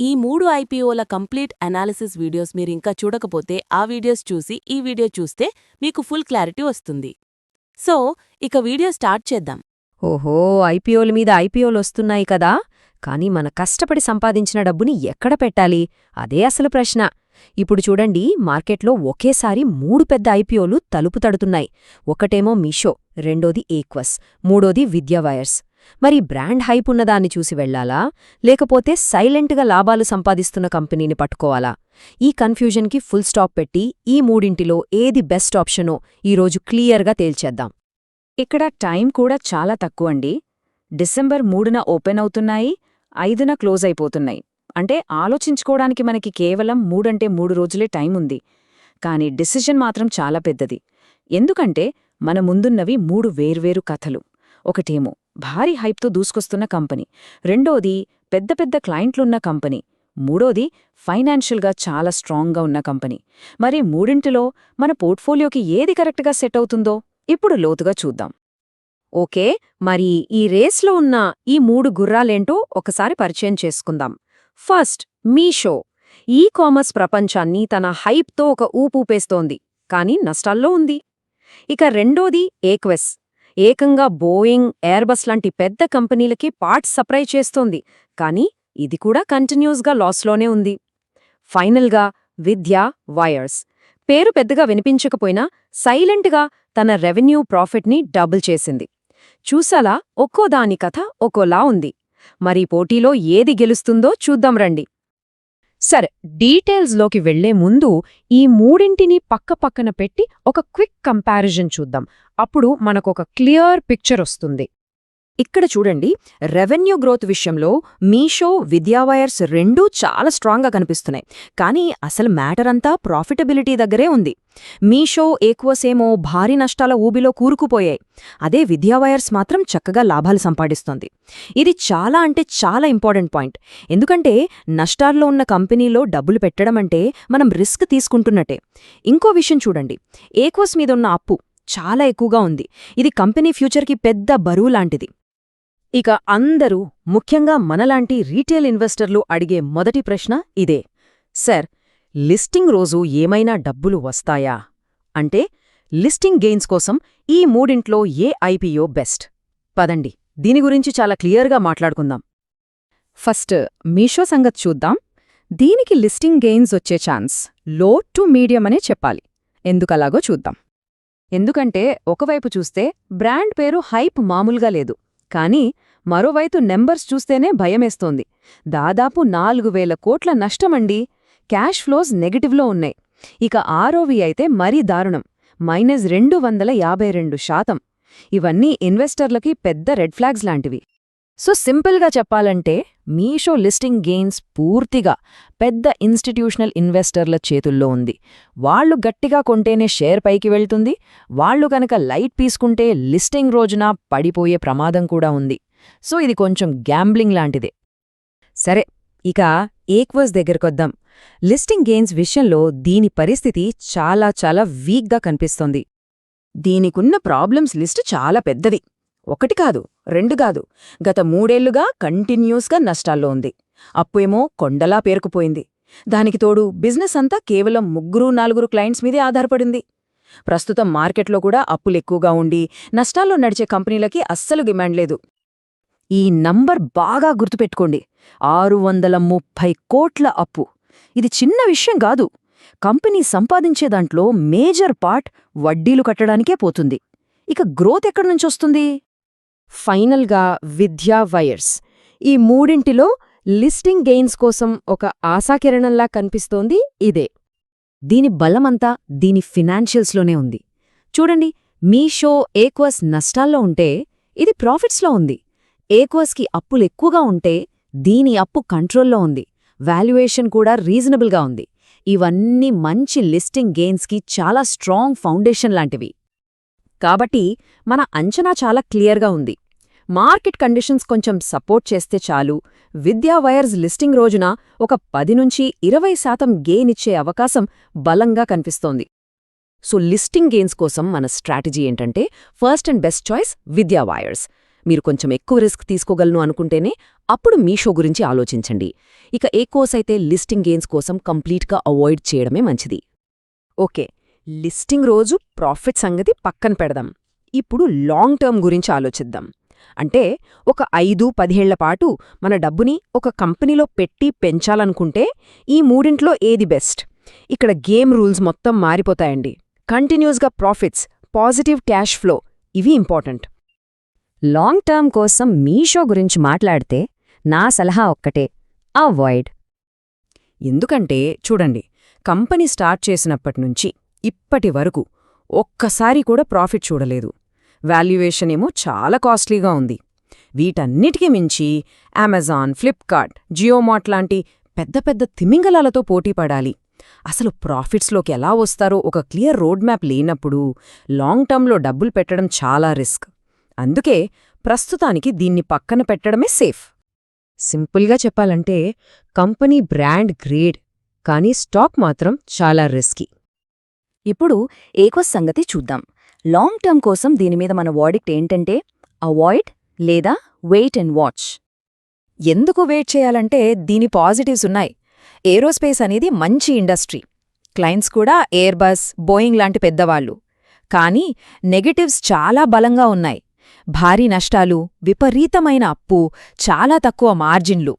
ఈ మూడు ఐపీఓల complete analysis videos మీరింకా చూడకపోతే ఆ వీడియోస్ చూసి ఈ వీడియో చూస్తే మీకు ఫుల్ క్లారిటీ వస్తుంది. సో ఇక వీడియో స్టార్ట్ చేద్దాం. ఓహో ఐపీఓల మీద ఐపీఓలు వస్తున్నాయి కదా! కానీ మన కష్టపడి సంపాదించిన డబ్బుని ఎక్కడ పెట్టాలి? అదే అసలు ప్రశ్న. ఇప్పుడు చూడండి మార్కెట్లో ఒకేసారి మూడు పెద్ద ఐపీఓలు తలుపు తడుతున్నాయి. ఒకటేమో మీషో రెండోది ఏక్వస్ మూడోది విద్యావైర్స్ మరి బ్రాండ్ హైప్ ఉన్నదాన్ని చూసి వెళ్ళాలా లేకపోతే సైలెంట్గా లాభాలు సంపాదిస్తున్న కంపెనీని పట్టుకోవాలా? ఈ కన్ఫ్యూజన్కి ఫుల్ స్టాప్ పెట్టి ఈ మూడింటిలో ఏది బెస్ట్ ఆప్షనో ఈరోజు క్లియర్గా తేల్చేద్దాం. ఇక్కడ టైం కూడా చాలా తక్కువండి డిసెంబర్ మూడున ఓపెన్ అవుతున్నాయి ఐదున క్లోజ్ అయిపోతున్నాయి. అంటే ఆలోచించుకోవడానికి మనకి కేవలం మూడంటే మూడు రోజులే టైం ఉంది. కానీ డిసిషన్ మాత్రం చాలా పెద్దది. ఎందుకంటే మన ముందున్నవి మూడు వేర్వేరు కథలు. ఒకటేమో భారీ హైప్తో దూసుకొస్తున్న కంపెనీ. రెండోది పెద్ద పెద్ద క్లయింట్లున్న కంపెనీ. మూడోది ఫైనాన్షియల్గా చాలా స్ట్రాంగ్గా ఉన్న కంపెనీ. మరి మూడింటిలో మన పోర్ట్ఫోలియోకి ఏది కరెక్ట్గా సెట్ అవుతుందో ఇప్పుడు లోతుగా చూద్దాం. ఓకే మరి ఈ రేస్లో ఉన్న ఈ మూడు గుర్రాలేంటో ఒకసారి పరిచయం చేసుకుందాం. ఫస్ట్ మీషో. ఈ కామర్స్ ప్రపంచాన్ని తన హైప్తో ఒక ఊపూపేస్తోంది కానీ నష్టాల్లో ఉంది. ఇక రెండోది ఏక్వెస్. ఏకంగా బోయింగ్ ఎయిర్బస్ లాంటి పెద్ద కంపెనీలకి పార్ట్స్ సప్లై చేస్తోంది. కానీ ఇది కూడా కంటిన్యూస్గా లాస్లోనే ఉంది. ఫైనల్గా విద్య వైర్స్. పేరు పెద్దగా వినిపించకపోయినా సైలెంట్గా తన రెవెన్యూ ప్రాఫిట్ని డబుల్ చేసింది. చూసాలా ఒక్కో దాని కథ ఒక్కోలా ఉంది. మరి పోటీలో ఏది గెలుస్తుందో చూద్దాం రండి. సరే డీటెయిల్స్లోకి వెళ్ళే ముందు ఈ మూడింటిని పక్క పక్కన పెట్టి ఒక క్విక్ కంపారిజన్ చూద్దాం. అప్పుడు మనకొక క్లియర్ పిక్చర్ వస్తుంది. ఇక్కడ చూడండి రెవెన్యూ గ్రోత్ విషయంలో మీషో విద్యావైర్స్ రెండూ చాలా స్ట్రాంగ్గా కనిపిస్తున్నాయి. కానీ అసలు మ్యాటర్ అంతా ప్రాఫిటబిలిటీ దగ్గరే ఉంది. మీషో ఏక్వసేమో భారీ నష్టాల ఊబిలో కూరుకుపోయాయి. అదే విద్యావైర్స్ మాత్రం చక్కగా లాభాలు సంపాదిస్తోంది. ఇది చాలా అంటే చాలా ఇంపార్టెంట్ పాయింట్ ఎందుకంటే నష్టాల్లో ఉన్న కంపెనీలో డబ్బులు పెట్టడం అంటే మనం రిస్క్ తీసుకుంటున్నట్టే. ఇంకో విషయం చూడండి ఏక్వస్ మీద ఉన్న అప్పు చాలా ఎక్కువగా ఉంది. ఇది కంపెనీ ఫ్యూచర్కి పెద్ద బరువు లాంటిది. ఇక అందరూ ముఖ్యంగా మనలాంటి రీటైల్ ఇన్వెస్టర్లు అడిగే మొదటి ప్రశ్న ఇదే. సర్ లిస్టింగ్ రోజు ఏమైనా డబ్బులు వస్తాయా? అంటే లిస్టింగ్ గెయిన్స్ కోసం ఈ మూడింట్లో ఏ ఐపీఓ బెస్ట్? పదండి దీని గురించి చాలా క్లియర్గా మాట్లాడుకుందాం. ఫస్ట్ మీషో సంగతి చూద్దాం. దీనికి లిస్టింగ్ గెయిన్స్ వచ్చే ఛాన్స్లో టు మీడియం అనే చెప్పాలి. ఎందుకలాగో చూద్దాం. ఎందుకంటే ఒకవైపు చూస్తే బ్రాండ్ పేరు హైప్ మామూలుగా లేదు. కానీ మరోవైపు నెంబర్స్ చూస్తేనే భయమేస్తోంది. దాదాపు నాలుగు వేల కోట్ల నష్టమండి. క్యాష్ ఫ్లోస్ నెగటివ్లో ఉన్నాయి. ఇక ఆరోవి అయితే మరీ దారుణం. మైనస్ రెండు వందల యాభై రెండు శాతం. ఇవన్నీ ఇన్వెస్టర్లకి పెద్ద రెడ్ ఫ్లాగ్స్ లాంటివి. సో సింపుల్గా చెప్పాలంటే మీషో లిస్టింగ్ గెయిన్స్ పూర్తిగా పెద్ద ఇన్స్టిట్యూషనల్ ఇన్వెస్టర్ల చేతుల్లో ఉంది. వాళ్ళు గట్టిగా కొంటేనే షేర్ పైకి వెళ్తుంది. వాళ్ళు గనక లైట్ పీసుకుంటే లిస్టింగ్ రోజున పడిపోయే ప్రమాదం కూడా ఉంది. సో ఇది కొంచెం గ్యాంబ్లింగ్ లాంటిదే. సరే ఇక ఏక్వర్స్ దగ్గరకొద్దాం లిస్టింగ్ గెయిన్స్ విషయంలో దీని పరిస్థితి చాలా చాలా వీక్గా కనిపిస్తోంది. దీనికున్న ప్రాబ్లమ్స్ లిస్టు చాలా పెద్దది. ఒకటి కాదు రెండు కాదు. గత మూడేళ్ళుగా కంటిన్యూస్గా నష్టాల్లో ఉంది. అప్పుేమో కొండలా పేరుకుపోయింది. దానికి తోడు బిజినెస్ అంతా కేవలం ముగ్గురు నాలుగురు క్లయింట్స్ మీదే ఆధారపడింది. ప్రస్తుతం మార్కెట్లో కూడా అప్పులెక్కువగా ఉండి నష్టాల్లో నడిచే కంపెనీలకి అస్సలు డిమాండ్ లేదు. ఈ నంబర్ బాగా గుర్తుపెట్టుకోండి. ఆరు వందల ముప్పై కోట్ల అప్పు. ఇది చిన్న విషయం కాదు. కంపెనీ సంపాదించే దాంట్లో మేజర్ పార్ట్ వడ్డీలు కట్టడానికే పోతుంది. ఇక గ్రోత్ ఎక్కడ్నుంచొస్తుంది ఫైనల్గా విద్యా వైర్స్. ఈ మూడింటిలో లిస్టింగ్ గెయిన్స్ కోసం ఒక ఆశాకిరణంలా కనిపిస్తోంది ఇదే. దీని బలమంతా దీని ఫినాన్షియల్స్లోనే ఉంది. చూడండి మీ షో ఏక్వస్ నష్టాల్లో ఉంటే ఇది ప్రాఫిట్స్లో ఉంది. ఏక్వస్కి అప్పులెక్కువగా ఉంటే దీని అప్పు కంట్రోల్లో ఉంది. వాల్యుయేషన్ కూడా రీజనబుల్గా ఉంది. ఇవన్నీ మంచి లిస్టింగ్ గెయిన్స్కి చాలా స్ట్రాంగ్ ఫౌండేషన్ లాంటివి. కాబట్టి మన అంచనా చాలా క్లియర్గా ఉంది. మార్కెట్ కండిషన్స్ కొంచెం సపోర్ట్ చేస్తే చాలు. విద్యా వైర్స్ లిస్టింగ్ రోజున ఒక పది నుంచి ఇరవై శాతం గెయిన్ ఇచ్చే అవకాశం బలంగా కనిపిస్తోంది. సో లిస్టింగ్ గెయిన్స్ కోసం మన స్ట్రాటజీ ఏంటంటే first and best choice Vidya Wires. మీరు కొంచెం ఎక్కువ రిస్క్ తీసుకోగలను అనుకుంటేనే అప్పుడు మీషో గురించి ఆలోచించండి. ఇక ఏ కోర్స్ అయితే లిస్టింగ్ గెయిన్స్ కోసం కంప్లీట్గా అవాయిడ్ చేయడమే మంచిది. ఓకే లిస్టింగ్ రోజు ప్రాఫిట్ సంగతి పక్కన పెడదాం. ఇప్పుడు లాంగ్ టర్మ్ గురించి ఆలోచిద్దాం. అంటే ఒక ఐదు పదిహేళ్ళ పాటు మన డబ్బుని ఒక కంపెనీలో పెట్టి పెంచాలనుకుంటే ఈ మూడింట్లో ఏది బెస్ట్? ఇక్కడ గేమ్ రూల్స్ మొత్తం మారిపోతాయండి. కంటిన్యూస్గా ప్రాఫిట్స్ పాజిటివ్ క్యాష్ ఫ్లో ఇవి ఇంపార్టెంట్. లాంగ్ టర్మ్ కోసం మీషో గురించి మాట్లాడితే నా సలహా ఒక్కటే అవాయిడ్. ఎందుకంటే చూడండి కంపెనీ స్టార్ట్ చేసినప్పటినుంచి ఇప్పటి వరకు ఒక్కసారి కూడా ప్రాఫిట్ చూడలేదు. వాల్యుయేషన్ ఏమో చాలా కాస్ట్లీగా ఉంది. వీటన్నిటికీ మించి అమెజాన్ ఫ్లిప్కార్ట్ జియోమార్ట్ లాంటి పెద్ద పెద్ద తిమింగలాలతో పోటీపడాలి అసలు ప్రాఫిట్స్లోకి ఎలా వస్తారో ఒక క్లియర్ రోడ్ మ్యాప్ లేనప్పుడు లాంగ్ టర్మ్లో డబ్బులు పెట్టడం చాలా రిస్క్. అందుకే ప్రస్తుతానికి దీన్ని పక్కన పెట్టడమే సేఫ్. సింపుల్గా చెప్పాలంటే కంపెనీ బ్రాండ్ గ్రేడ్ కానీ స్టాక్ మాత్రం చాలా రిస్కీ ఇప్పుడు ఏకో సంగతి చూద్దాం. లాంగ్ టర్మ్ కోసం దీని మీద మన వాడిక్ట్ ఏంటంటే అవాయిడ్ లేదా వెయిట్ అండ్ వాచ్ ఎందుకు వెయిట్ చేయాలంటే దీని పాజిటివ్స్ ఉన్నాయి. ఏరోస్పేస్ అనేది మంచి ఇండస్ట్రీ క్లయింట్స్ కూడా ఎయిర్ బస్ బోయింగ్ లాంటి పెద్దవాళ్ళు. కానీ నెగటివ్స్ చాలా బలంగా ఉన్నాయి. భారీ నష్టాలు విపరీతమైన అప్పు చాలా తక్కువ మార్జిన్లు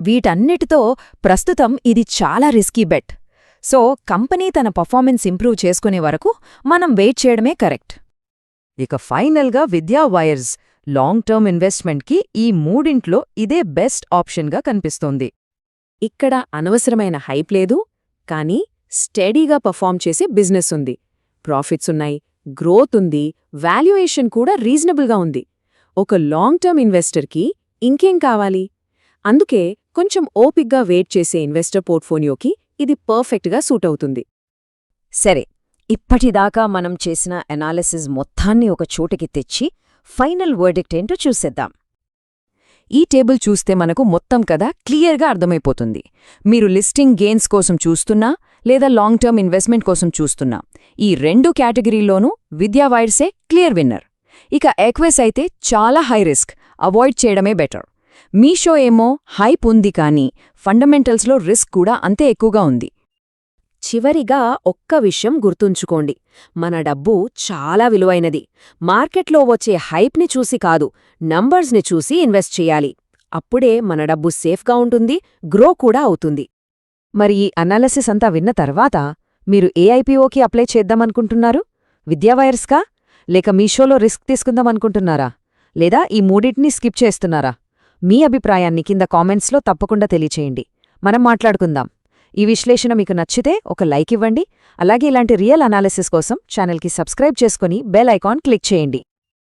వీటన్నిటితో ప్రస్తుతం ఇది చాలా రిస్కీ బెట్ సో కంపెనీ తన పర్ఫార్మెన్స్ ఇంప్రూవ్ చేసుకునే వరకు మనం వెయిట్ చేయడమే కరెక్ట్. ఇక ఫైనల్గా విద్యా వైర్స్ లాంగ్ టర్మ్ ఇన్వెస్ట్మెంట్కి ఈ మూడింట్లో ఇదే బెస్ట్ ఆప్షన్గా కనిపిస్తోంది. ఇక్కడ అనవసరమైన హైప్ లేదు కానీ స్టడీగా పర్ఫామ్ చేసే బిజినెస్ ఉంది. ప్రాఫిట్స్ ఉన్నాయి గ్రోత్ ఉంది వాల్యుయేషన్ కూడా రీజనబుల్గా ఉంది. ఒక లాంగ్ టర్మ్ ఇన్వెస్టర్కి ఇంకేం కావాలి? అందుకే కొంచెం ఓపిగ్గా వెయిట్ చేసే ఇన్వెస్టర్ పోర్ట్ఫోలియోకి ఇది పర్ఫెక్ట్గా సూట్ అవుతుంది సరే ఇప్పటిదాకా మనం చేసిన అనాలిసిస్ మొత్తాన్ని ఒక చోటికి తెచ్చి ఫైనల్ వర్డిక్ట్ ఏంటో చూసేద్దాం. ఈ టేబుల్ చూస్తే మనకు మొత్తం కదా క్లియర్గా అర్థమైపోతుంది. మీరు లిస్టింగ్ గెయిన్స్ కోసం చూస్తున్నా లేదా లాంగ్ టర్మ్ ఇన్వెస్ట్మెంట్ కోసం చూస్తున్నా. ఈ రెండు కేటగిరీల్లోనూ విద్యా వైర్సే క్లియర్ విన్నర్. ఇక ఎక్వెస్ అయితే చాలా హై రిస్క్. అవాయిడ్ చేయడమే బెటర్. మీషో ఏమో హైప్ ఉంది కానీ ఫండమెంటల్స్లో రిస్క్ కూడా అంతే ఎక్కువగా ఉంది. చివరిగా ఒక్క విషయం గుర్తుంచుకోండి. మన డబ్బు చాలా విలువైనది. మార్కెట్లో వచ్చే హైప్ని చూసి కాదు నంబర్స్ని చూసి ఇన్వెస్ట్ చేయాలి. అప్పుడే మన డబ్బు సేఫ్గా ఉంటుంది గ్రో కూడా అవుతుంది. మరి ఈ అనాలసిస్ అంతా విన్న తర్వాత మీరు ఏఐపిఓకి అప్లై చేద్దామనుకుంటున్నారు విద్యావైర్స్కా లేక మీషోలో రిస్క్ తీసుకుందామనుకుంటున్నారా లేదా ఈ మూడింటిని స్కిప్ చేస్తున్నారా? మీ అభిప్రాయాన్ని కింద కామెంట్స్లో తప్పకుండా తెలియచేయండి. మనం మాట్లాడుకుందాం. ఈ విశ్లేషణ మీకు నచ్చితే ఒక లైక్ ఇవ్వండి. అలాగే ఇలాంటి రియల్ అనాలిసిస్ కోసం ఛానల్కి సబ్స్క్రైబ్ చేసుకుని బెల్ ఐకాన్ క్లిక్ చేయండి.